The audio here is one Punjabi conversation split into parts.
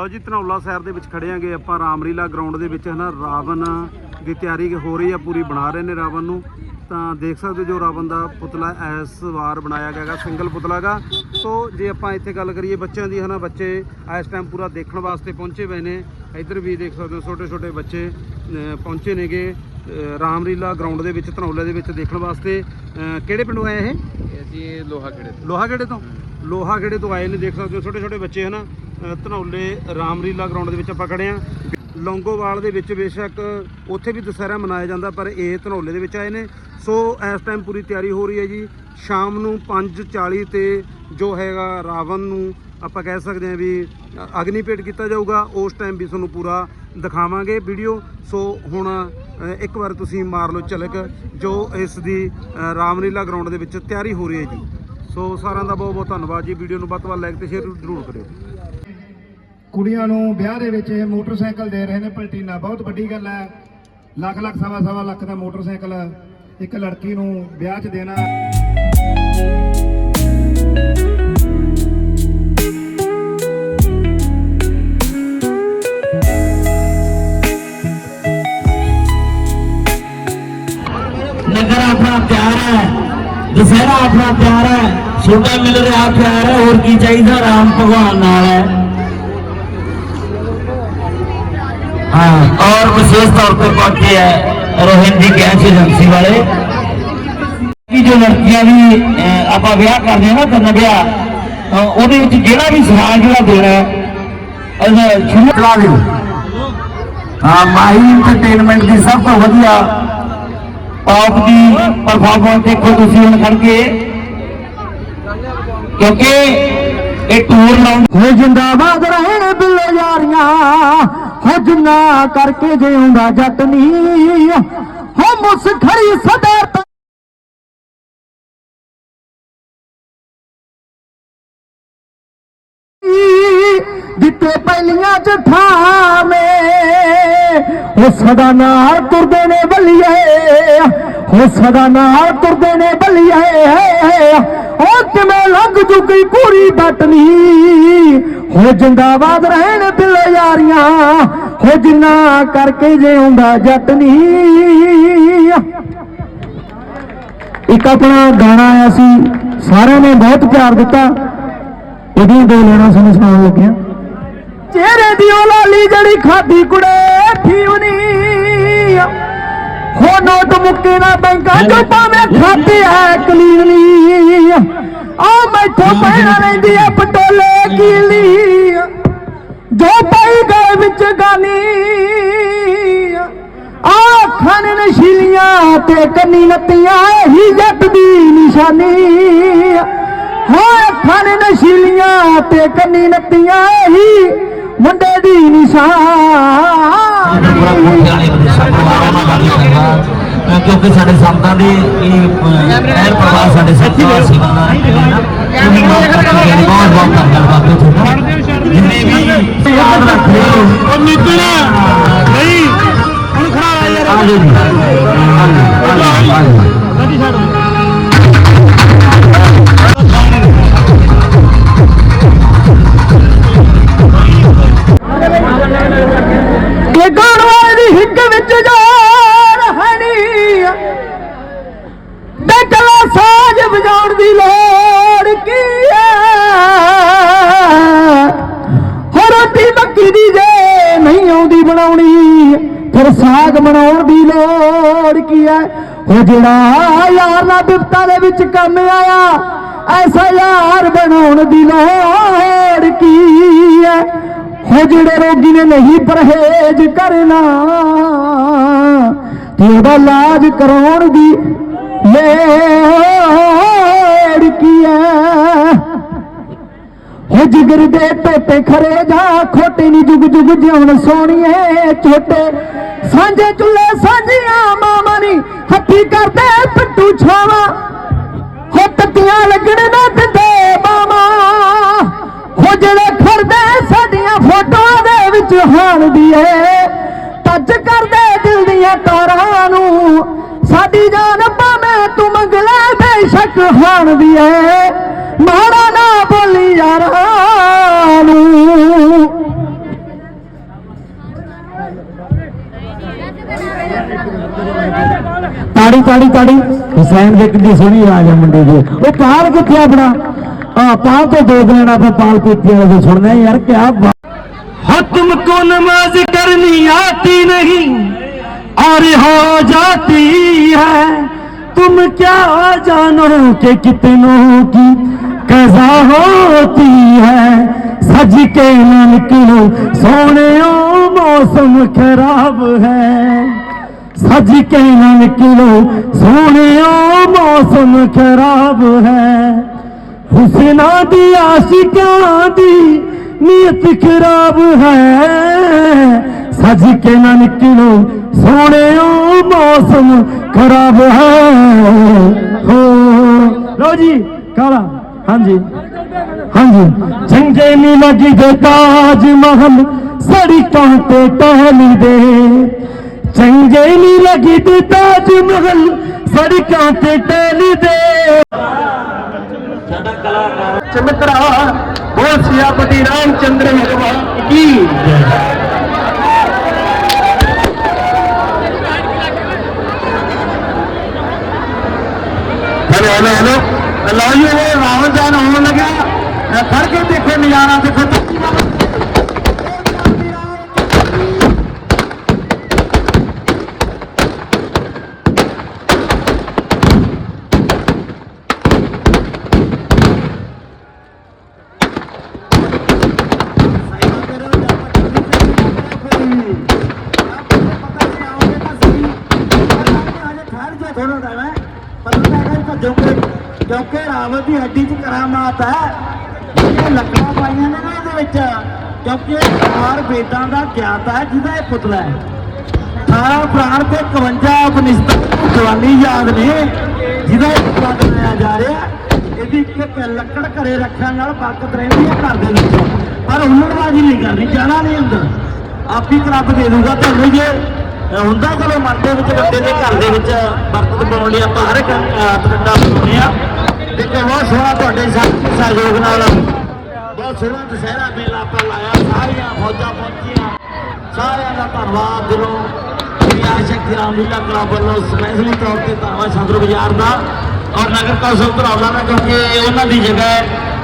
ਲਓ ਜੀ ਧਨੌਲਾ ਸ਼ਹਿਰ ਦੇ ਵਿੱਚ ਖੜੇ ਆਂਗੇ ਆਪਾਂ ਰਾਮਲੀਲਾ ਗਰਾਊਂਡ ਦੇ ਵਿੱਚ ਹਨਾ ਰਾਵਣ ਦੀ ਤਿਆਰੀ ਹੋ ਰਹੀ ਆ ਪੂਰੀ ਬਣਾ ਰਹੇ ਨੇ ਰਾਵਣ ਨੂੰ। ਤਾਂ ਦੇਖ ਸਕਦੇ ਹੋ ਜੋ ਰਾਵਣ ਦਾ ਪੁਤਲਾ ਇਸ ਵਾਰ ਬਣਾਇਆ ਗਿਆ ਹੈਗਾ ਸਿੰਗਲ ਪੁਤਲਾ ਗਾ। ਸੋ ਜੇ ਆਪਾਂ ਇੱਥੇ ਗੱਲ ਕਰੀਏ ਬੱਚਿਆਂ ਦੀ ਹਨਾ ਬੱਚੇ ਇਸ ਟਾਈਮ ਪੂਰਾ ਦੇਖਣ ਵਾਸਤੇ ਪਹੁੰਚੇ ਹੋਏ ਨੇ। ਇੱਧਰ ਵੀ ਦੇਖ ਸਕਦੇ ਹੋ ਛੋਟੇ ਛੋਟੇ ਬੱਚੇ ਪਹੁੰਚੇ ਨੇਗੇ ਅਹ, ਰਾਮਲੀਲਾ ਗਰਾਊਂਡ ਦੇ ਵਿੱਚ ਧਨੌਲੇ ਦੇ ਵਿੱਚ ਦੇਖਣ ਵਾਸਤੇ। ਕਿਹੜੇ ਪਿੰਡੋਂ ਆਏ ਇਹ? ਜੀ ਲੋਹਾ ਖੇੜੇ ਤੋਂ। ਲੋਹਾਗੜੇ ਤੋਂ। ਲੋਹਾਗੜੇ ਤੋਂ ਆਏ ਨੇ ਦੇਖ ਸਕਦੇ ਹੋ ਛੋਟੇ ਛੋਟੇ ਬੱਚੇ ਹਨਾ। ਧਨੌਲੇ ਰਾਮਲੀਲਾ ਗਰਾਊਂਡ ਦੇ ਵਿੱਚ ਆਪਾਂ ਖੜੇ ਆ। ਲੌਂਗੋਵਾਲ ਦੇ ਵਿੱਚ ਬੇਸ਼ੱਕ ਉੱਥੇ ਵੀ ਦੁਸਹਿਰਾ ਮਨਾਇਆ ਜਾਂਦਾ, ਪਰ ਇਹ ਧਨੌਲੇ ਦੇ ਵਿੱਚ ਆਏ ਨੇ। ਸੋ ਇਸ ਟਾਈਮ ਪੂਰੀ ਤਿਆਰੀ ਹੋ ਰਹੀ ਹੈ ਜੀ। ਸ਼ਾਮ ਨੂੰ 5:40 ਤੇ ਜੋ ਹੈਗਾ ਰਾਵਣ ਨੂੰ ਆਪਾਂ ਕਹਿ ਸਕਦੇ ਹਾਂ ਵੀ ਅਗਨੀ ਭੇਟ ਕੀਤਾ ਜਾਊਗਾ। ਉਸ ਟਾਈਮ ਵੀ ਤੁਹਾਨੂੰ ਪੂਰਾ ਦਿਖਾਵਾਂਗੇ ਵੀਡੀਓ ਸੋ ਹੁਣ ਇੱਕ ਵਾਰ ਤੁਸੀਂ ਮਾਰ ਲਓ ਝਲਕ, ਜੋ ਇਸ ਦੀ ਰਾਮਲੀਲਾ ਗਰਾਊਂਡ ਦੇ ਵਿੱਚ ਤਿਆਰੀ ਹੋ ਰਹੀ ਹੈ ਜੀ। ਸੋ ਸਾਰਿਆਂ ਦਾ ਬਹੁਤ ਬਹੁਤ ਧੰਨਵਾਦ ਜੀ। ਵੀਡੀਓ ਨੂੰ ਵੱਧ ਤੋਂ ਵੱਧ ਲਾਈਕ ਤੇ ਸ਼ੇਅਰ ਜ਼ਰੂਰ ਕਰਿਓ। ਕੁੜੀਆਂ ਨੂੰ ਵਿਆਹ ਦੇ ਵਿੱਚ ਇਹ ਮੋਟਰਸਾਈਕਲ ਦੇ ਰਹੇ ਨੇ ਪਲਟੀਨਾ ਬਹੁਤ ਵੱਡੀ ਗੱਲ ਹੈ। ਲੱਖ ਲੱਖ, ਸਵਾ ਸਵਾ ਲੱਖ ਦਾ ਮੋਟਰਸਾਈਕਲ ਇੱਕ ਲੜਕੀ ਨੂੰ ਵਿਆਹ 'ਚ ਦੇਣਾ। ਨਗਰ ਆਪਣਾ ਪਿਆਰ ਹੈ, ਦੁਸਹਿਰਾ ਆਪਣਾ ਪਿਆਰ ਹੈ ਛੋਟਾ ਮਿਲ ਰਿਹਾ ਪਿਆਰ ਹੈ, ਹੋਰ ਕੀ ਚਾਹੀਦਾ? ਰਾਮ ਭਗਵਾਨ ਨਾਲ ਹੈ। हाँ और विशेष तौर पे पहुंचे है रोहित जी गैस एजेंसी वाले ਕਿ ਜੋ ਲੜਕੀਆਂ ਵੀ ਅਹ, ਆਪਾਂ ਵਿਆਹ ਕਰਦੇ ਹਾਂ ਨਾ ਤਿੰਨ ਵਿਆਹ ਅਹ, ਉਹਦੇ ਵਿੱਚ ਜਿਹੜਾ ਵੀ ਸਮਾਨ ਜਿਹੜਾ ਦੇਣਾ ਹੈ ਅਹ, ਸ਼ੁਰੂ ਕਰਾ ਦਿਓ ਹਾਂ ਮਾਈ ਐਂਟਰਟੇਨਮੈਂਟ ਦੀ ਸਭ ਤੋਂ ਵਧੀਆ ਆਪ ਦੀ ਪਰਫਾਰਮੈਂਸ ਦੇਖੋ ਤੁਸੀਂ ਹੁਣ ਖੜ ਕੇ ਕਿਉਂਕਿ ਇਹ ਟੂਰ ਲਾਉਣ ਹੋ ਜਿੰਦਾਬਾਦ ਰਹਿਣ ਬਿੱਲੇ ਯਾਰੀਆਂ ਹੋ ਜਿੰਨਾ ਕਰਕੇ ਜਿਉਂਦਾ ਜੱਟ ਨੀ। ਹੋ ਮੁਸ ਖੜੀ ਸਦਾਰਤ ਦਿੱਤੇ ਪਹਿਲੀਆਂ ਜਠਾਵੇਂ। ਉਹ ਸਦਾ ਨਾਲ ਤੁਰਦੇ ਨੇ ਬੱਲੀਏ। ਉਹ ਸਦਾ ਨਾਲ ਤੁਰਦੇ ਨੇ ਬੱਲੀਏ। ਉਹ ਕਿਵੇਂ ਲੰਘ ਜੁਗੀ ਪੂਰੀ ਬਟਨੀ ਹੋ ਜਿੰਦਾਬਾਦ ਰਹਿਣ ਬਿੱਲੇ ਯਾਰੀਆਂ ਹੋ ਜਿੰਨਾ ਕਰਕੇ ਜਿਉਂਦਾ ਜੱਟ ਨੀ। ਇੱਕ ਆਪਣਾ ਗਾਣਾ ਆਇਆ ਸੀ ਸਾਰਿਆਂ ਨੇ ਬਹੁਤ ਪਿਆਰ ਦਿੱਤਾ। ਇਹਦੀਆਂ ਦੋ ਲੈਣਾ ਸਾਨੂੰ ਸੁਣਾਉਣ ਲੱਗਿਆ। ਚਿਹਰੇ ਦੀ ਉਹ ਲਾਲੀ ਜਿਹੜੀ ਖਾਦੀ ਕੁੜੇ ਠੀਵਨੀ ਹੋ ਨੋਟ ਮੁੱਕੇ ਨਾ ਬੈਂਕਾਂ ਚੋਂ ਭਾਵੇਂ ਖਾਤੇ ਐ ਕਲੀਨਲੀ ਆ ਮੈਥੋਂ ਪੈਣਾ ਰਹਿੰਦੀ ਐ ਪਟੋਲੇ ਕੀਲੀ ਜੋ ਪਾਈ ਗਏ ਵਿੱਚ ਗਾਨੀ ਆ। ਅੱਖਾਂ ਨੇ ਨਸ਼ੀਲੀਆਂ ਤੇ ਕੰਨੀ ਨੱਤੀਆਂ ਇਹੀ ਜੱਟ ਦੀ ਨਿਸ਼ਾਨੀ ਹੋ ਅੱਖਾਂ ਨੇ ਨਸ਼ੀਲੀਆਂ ਤੇ ਕੰਨੀ ਨੱਤੀਆਂ ਇਹੀ ਮੁੰਡੇ ਦੀ ਨਿਸ਼ਾਨ ਕਿਉਂਕਿ ਸਾਡੇ ਸੰਤਾਂ ਦੇ ਇਹ ਪਰਿਵਾਰ ਸਾਡੇ ਸੰਤਾਂ ਸੀ ਤੁਸੀਂ ਬਹੁਤ ਬਹੁਤ ਧੰਨਵਾਦ ਤੁਹਾਡਾ। ਜਿੰਨੇ ਵੀ ਯਾਦ ਰੱਖ ਹੋ। ਉਹ ਨਿਕਲ ਨਹੀਂ। ਹੁਣ ਖੜਾ ਆ ਯਾਰ। ਆ ਜੀ। ਆ ਜੀ। ਕਿ ਬਣਾਉਣੀ ਫਿਰ ਸਾਗ ਬਣਾਉਣ ਦੀ ਲੋੜ ਕੀ ਹੈ? ਉਹ ਜਿਹੜਾ ਯਾਰ ਨਾ ਬਿਪਤਾ ਦੇ ਵਿੱਚ ਕੰਮ ਆਇਆ, ਐਸਾ ਯਾਰ ਬਣਾਉਣ ਦੀ ਲੋੜ ਕੀ ਹੈ? ਹੋ ਜਿਹੜੇ ਰੋਗੀ ਨੇ ਨਹੀਂ ਪਰਹੇਜ ਕਰਨਾ, ਤੇ ਉਹਦਾ ਇਲਾਜ ਕਰਾਉਣ ਦੀ ਲੋੜ ਕੀ ਹੈ? ਜਿਗਰ ਦੇ ਟੋਟੇ ਖਰੇ ਜਾ, ਖੋਟੇ ਨੀ ਜੁਗ ਜੁਗ ਜਿਉਣ ਸੋਣੀਏ ਛੋਟੇ। ਸਾਂਝੇ ਚੁੱਲੇ ਸਾਂਝੀਆਂ ਮਾਮਾ ਨੀ, ਹੱਥੀ ਕਰਦੇ ਪੱਟੂ ਛਾਵਾਂ। ਹੋ ਤੱਤੀਆਂ ਲੱਗਣ ਨਾ ਦਿੰਦੇ ਮਾਮਾ ਹੋ ਜਿਹੜੇ ਖੜਦੇ ਸਾਡੀਆਂ ਫੋਟੋਆਂ ਦੇ ਵਿੱਚ ਹਾਣ ਦੀਏ। ਤੱਜ ਕਰਦੇ ਦਿਲ ਦੀਆਂ ਤਾਰਾਂ ਨੂੰ, ਸਾਡੀ ਜਾਨ ਭਾਵੇਂ ਤੂੰ ਮੰਗ ਲੈ ਬੇਸ਼ੱਕ ਹਾਣ ਦੀਏ। ਮਾੜਾ ਨਾ ਬੋਲੀ ਯਾਰਾਂ ਤਾੜੀ ਤਾੜੀ ਹੁਸੈਨ ਦੇ ਕਿੰਨੀ ਸੋਹਣੀ ਆਵਾਜ਼ ਹੈ ਮੁੰਡੇ ਦੀ ਉਹ ਪਾਲ ਕਿੱਥੇ ਆਪਣਾ ਆ ਪਾਲ ਤੋਂ ਦੋ ਦਿਨ ਆਪਾਂ ਪਾਲ ਪੀਤੀ ਵਾਲੇ ਸੁਣਦੇ ਹਾਂ ਯਾਰ ਕਿਆ ਬਾਤ हो तुमको नमाज करनी आती नहीं और हो जाती है तुम क्या जानो कि कितनों की कजा होती है सज के न निकलो सोने ओ मौसम खराब है ਸੱਜ ਕੇ ਨਾ ਨਿਕਲੋ, ਸੋਹਣਿਓ ਮੌਸਮ ਖਰਾਬ ਹੈ। ਹੁਸਨਾ ਦੀ ਆਸ਼ਿਕਾਂ ਦੀ ਨੀਅਤ ਖਰਾਬ ਹੈ। ਸੱਜ ਕੇ ਨਾ ਨਿਕਲੋ, ਸੋਹਣਿਓ ਮੌਸਮ ਖਰਾਬ ਹੈ। ਹੋ ਲੋ ਜੀ, ਕਾਲਾ, ਹਾਂਜੀ। ਹਾਂਜੀ, ਚੰਗੇ ਨਹੀਂ ਲੱਗੀ ਦੇ ਤਾਜ ਮਹਲ, ਸੜੀ ਕਾਂਟੇ ਟਹਿਲੀ ਦੇ। ਚੰਗੇ ਨੀ ਲੱਗੀ ਤੇ ਤਾਜ ਮਹਲ ਸੜਕਾਂ ਤੇ ਟਹਿਲੀ ਦੇ। ਚਮਤਰਾ ਬੋਲ ਸਿਆਪਤੀ ਰਾਮਚੰਦਰ ਭਗਵਾਨ ਕੀ ਹੈਲੋ ਹੈਲੋ ਹੈਲੋ ਲਓ ਜੀ ਇਹ ਰਾਵਣ ਜਾਨ ਹੋਣ ਲੱਗਾ ਇਹ ਫੜ ਕੇ ਦੇਖੋ ਨਜ਼ਾਰਾ ਦੇਖੋ ਕਿਉਂਕਿ ਰਾਵਣ ਦੀ ਹੱਡੀ 'ਚ ਕਰਾਮਾਤ ਹੈ। ਇਹ ਲੱਕੜਾਂ ਪਾਈਆਂ ਨੇ ਨਾ ਇਹਦੇ ਵਿੱਚ, ਕਿਉਂਕਿ ਇਹ ਚਾਰ ਵੇਦਾਂ ਦਾ ਗਿਆਤਾ ਹੈ, ਜਿਹਦਾ ਇਹ ਪੁਤਲਾ ਹੈ। 18 ਪ੍ਰਾਣ ਤੇ 51 ਉਪਨਿਸ਼ਦਾਂ ਜਵਾਨੀ ਯਾਦ ਨੇ, ਜਿਹਦਾ ਇਹ ਪੁਤਲਾ ਬਣਾਇਆ ਜਾ ਰਿਹਾ ਇਹਦੀ ਇੱਕ ਲੱਕੜ ਘਰੇ ਰੱਖਣ ਨਾਲ ਬਰਕਤ ਰਹਿੰਦੀ ਹੈ ਘਰ ਦੇ ਵਿੱਚ। ਪਰ ਹੁਲੜਬਾਜ਼ੀ ਨਹੀਂ ਕਰਨੀ, ਜਾਣਾ ਨਹੀਂ ਅੰਦਰ। ਆਪ ਹੀ ਰੱਬ ਦੇ ਦੂਗਾ ਤੁਹਾਨੂੰ ਜੇ। ਹੁੰਦਾ ਚਲੋ ਮਨ ਦੇ ਵਿੱਚ, ਬੰਦੇ ਦੇ ਘਰ ਦੇ ਵਿੱਚ ਬਰਕਤ ਪਾਉਣ ਲਈ ਆਪਾਂ ਹਰ ਇੱਕ ਤਰਿੰਡਾ ਬਣਾਉਂਦੇ ਆ ਤੇ ਬਹੁਤ ਸੋਹਣਾ ਤੁਹਾਡੇ ਸਾਥੀ ਸਹਿਯੋਗ ਨਾਲ। ਬਹੁਤ ਸੋਹਣਾ ਦੁਸਹਿਰਾ ਮੇਲਾ ਆਪਾਂ ਲਾਇਆ, ਸਾਰੀਆਂ ਫੌਜਾਂ ਪਹੁੰਚੀਆਂ। ਸਾਰਿਆਂ ਦਾ ਧੰਨਵਾਦ ਦਿਲੋਂ ਸ੍ਰੀ ਆਸ਼ਕ ਰਾਮਲੀਲਾ ਕਲੱਬ ਵੱਲੋਂ ਸਪੈਸ਼ਲੀ ਤੌਰ ਤੇ ਧੰਨਵਾਦ ਸੰਦਰ ਬਾਜ਼ਾਰ ਦਾ ਔਰ ਨਗਰ ਕੌਂਸਲ ਧਰੌਲਾ ਦਾ, ਕਿਉਂਕਿ ਉਹਨਾਂ ਦੀ ਜਗ੍ਹਾ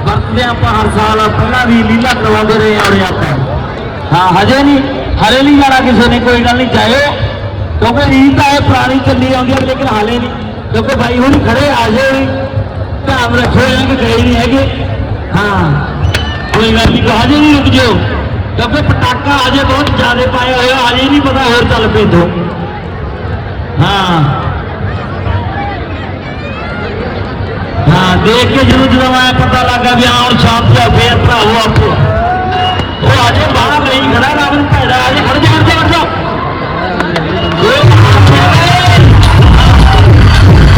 ਵਰਤਦੇ ਹਾਂ ਆਪਾਂ ਹਰ ਸਾਲ, ਪਹਿਲਾਂ ਵੀ ਲੀਲਾ ਕਰਵਾਉਂਦੇ ਰਹੇ ਔਰ ਆਪਾਂ। ਹਾਂ, ਹਜੇ ਨਹੀਂ, ਹਰੇ ਨਹੀਂ ਜਾਣਾ ਕਿਸੇ ਨੇ ਕੋਈ ਗੱਲ ਨਹੀਂ, ਜਾਇਓ। ਕਿਉਂਕਿ ਰੀਤ ਤਾਂ ਇਹ ਪੁਰਾਣੀ ਚੱਲੀ ਆਉਂਦੀ ਹੈ, ਲੇਕਿਨ ਹਾਲੇ ਨਹੀਂ। ਕਿਉਂਕਿ ਬਾਈ ਹੁਣ ਖੜੇ ਆ ਜਾਓ ਧਿਆਨ ਰੱਖੋ ਇਹਨਾਂ ਕਿ ਗਏ ਨਹੀਂ ਹੈਗੇ। ਹਾਂ। ਕੋਈ ਗੱਲ ਨਹੀਂ ਹਜੇ ਨਹੀਂ ਰੁਕ ਜਾਓ। ਕਿਉਂਕਿ ਪਟਾਕਾ ਹਜੇ ਬਹੁਤ ਜ਼ਿਆਦਾ ਪਾਇਆ ਹੋਇਆ ਹਜੇ ਨਹੀਂ ਪਤਾ ਹੋਰ ਚੱਲ ਪਈ ਤੋਂ ਹਾਂ। ਹਾਂ, ਦੇਖ ਕੇ ਜਦੋਂ ਜਦੋਂ ਆਇਆ ਪਤਾ ਲੱਗਾ ਵੀ ਹਾਂ ਹੁਣ ਸ਼ਾਮ ਤੇ ਫੇਰ ਭਰਾਵੋ ਆਪੋ।